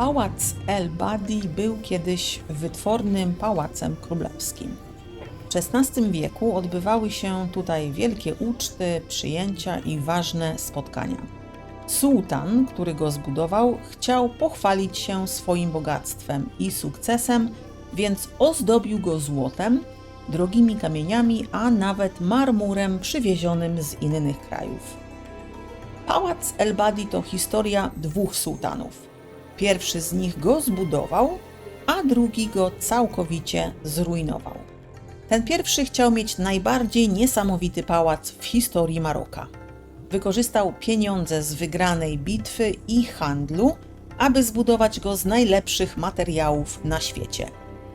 Pałac El Badi był kiedyś wytwornym pałacem królewskim. W XVI wieku odbywały się tutaj wielkie uczty, przyjęcia i ważne spotkania. Sułtan, który go zbudował, chciał pochwalić się swoim bogactwem i sukcesem, więc ozdobił go złotem, drogimi kamieniami, a nawet marmurem przywiezionym z innych krajów. Pałac El Badi to historia dwóch sułtanów. Pierwszy z nich go zbudował, a drugi go całkowicie zrujnował. Ten pierwszy chciał mieć najbardziej niesamowity pałac w historii Maroka. Wykorzystał pieniądze z wygranej bitwy i handlu, aby zbudować go z najlepszych materiałów na świecie.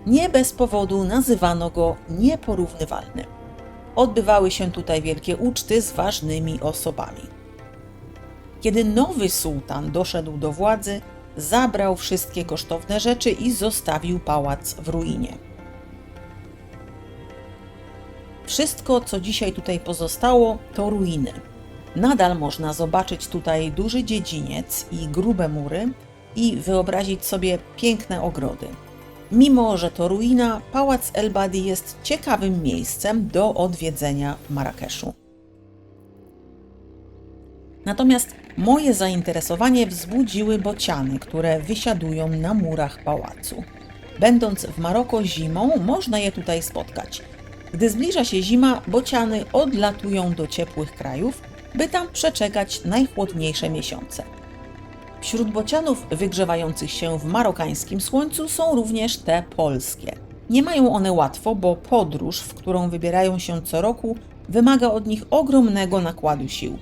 Nie bez powodu nazywano go nieporównywalnym. Odbywały się tutaj wielkie uczty z ważnymi osobami. Kiedy nowy sułtan doszedł do władzy, zabrał wszystkie kosztowne rzeczy i zostawił pałac w ruinie. Wszystko, co dzisiaj tutaj pozostało, to ruiny. Nadal można zobaczyć tutaj duży dziedziniec i grube mury i wyobrazić sobie piękne ogrody. Mimo, że to ruina, pałac El Badi jest ciekawym miejscem do odwiedzenia w Marrakeszu. Natomiast moje zainteresowanie wzbudziły bociany, które wysiadują na murach pałacu. Będąc w Maroko zimą, można je tutaj spotkać. Gdy zbliża się zima, bociany odlatują do ciepłych krajów, by tam przeczekać najchłodniejsze miesiące. Wśród bocianów wygrzewających się w marokańskim słońcu są również te polskie. Nie mają one łatwo, bo podróż, w którą wybierają się co roku, wymaga od nich ogromnego nakładu sił.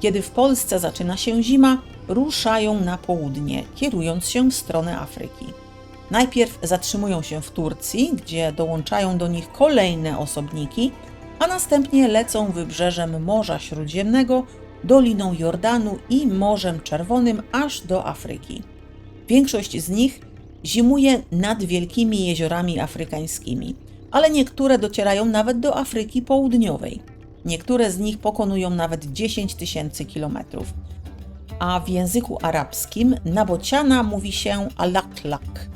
Kiedy w Polsce zaczyna się zima, ruszają na południe, kierując się w stronę Afryki. Najpierw zatrzymują się w Turcji, gdzie dołączają do nich kolejne osobniki, a następnie lecą wybrzeżem Morza Śródziemnego, Doliną Jordanu i Morzem Czerwonym aż do Afryki. Większość z nich zimuje nad wielkimi jeziorami afrykańskimi, ale niektóre docierają nawet do Afryki Południowej. Niektóre z nich pokonują nawet 10 tysięcy kilometrów. A w języku arabskim na bociana mówi się alaklak.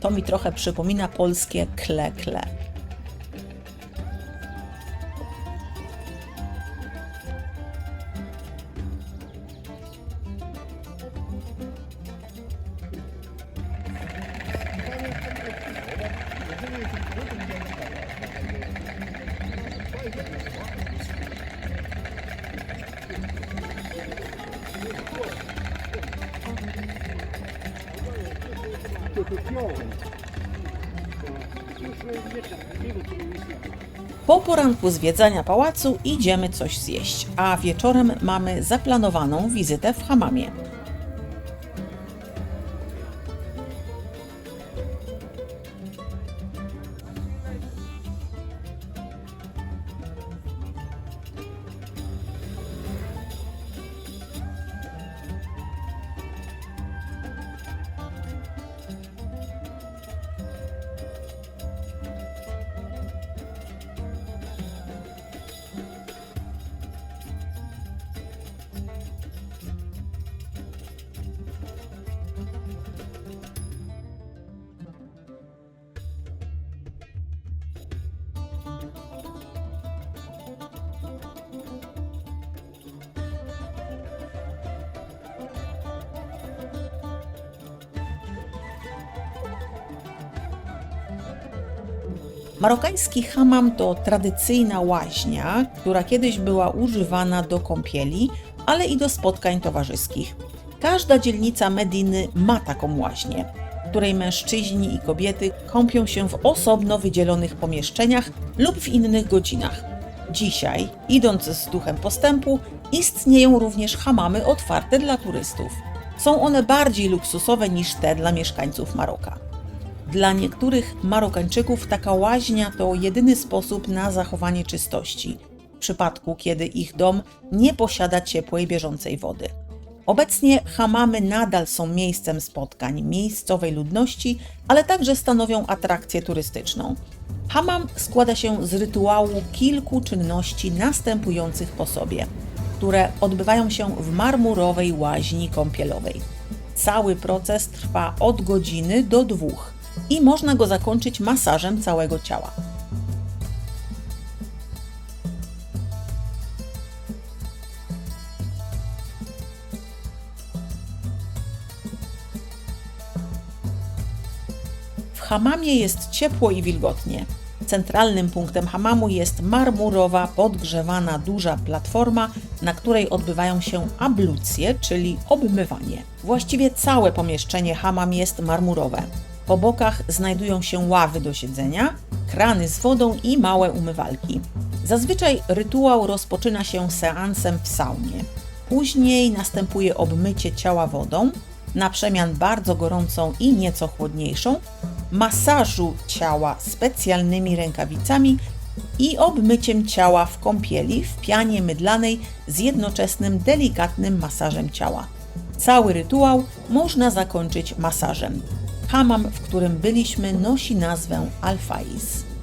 To mi trochę przypomina polskie kle-kle. Po poranku zwiedzania pałacu idziemy coś zjeść, a wieczorem mamy zaplanowaną wizytę w hamamie. Marokański hammam to tradycyjna łaźnia, która kiedyś była używana do kąpieli, ale i do spotkań towarzyskich. Każda dzielnica Mediny ma taką łaźnię, w której mężczyźni i kobiety kąpią się w osobno wydzielonych pomieszczeniach lub w innych godzinach. Dzisiaj, idąc z duchem postępu, istnieją również hamamy otwarte dla turystów. Są one bardziej luksusowe niż te dla mieszkańców Maroka. Dla niektórych Marokańczyków taka łaźnia to jedyny sposób na zachowanie czystości, w przypadku kiedy ich dom nie posiada ciepłej bieżącej wody. Obecnie hamamy nadal są miejscem spotkań miejscowej ludności, ale także stanowią atrakcję turystyczną. Hamam składa się z rytuału kilku czynności następujących po sobie, które odbywają się w marmurowej łaźni kąpielowej. Cały proces trwa od godziny do dwóch i można go zakończyć masażem całego ciała. W hamamie jest ciepło i wilgotnie. Centralnym punktem hamamu jest marmurowa, podgrzewana duża platforma, na której odbywają się ablucje, czyli obmywanie. Właściwie całe pomieszczenie hamam jest marmurowe. Po bokach znajdują się ławy do siedzenia, krany z wodą i małe umywalki. Zazwyczaj rytuał rozpoczyna się seansem w saunie. Później następuje obmycie ciała wodą, na przemian bardzo gorącą i nieco chłodniejszą, masażu ciała specjalnymi rękawicami i obmyciem ciała w kąpieli w pianie mydlanej z jednoczesnym delikatnym masażem ciała. Cały rytuał można zakończyć masażem. Hamam, w którym byliśmy, nosi nazwę Alfais.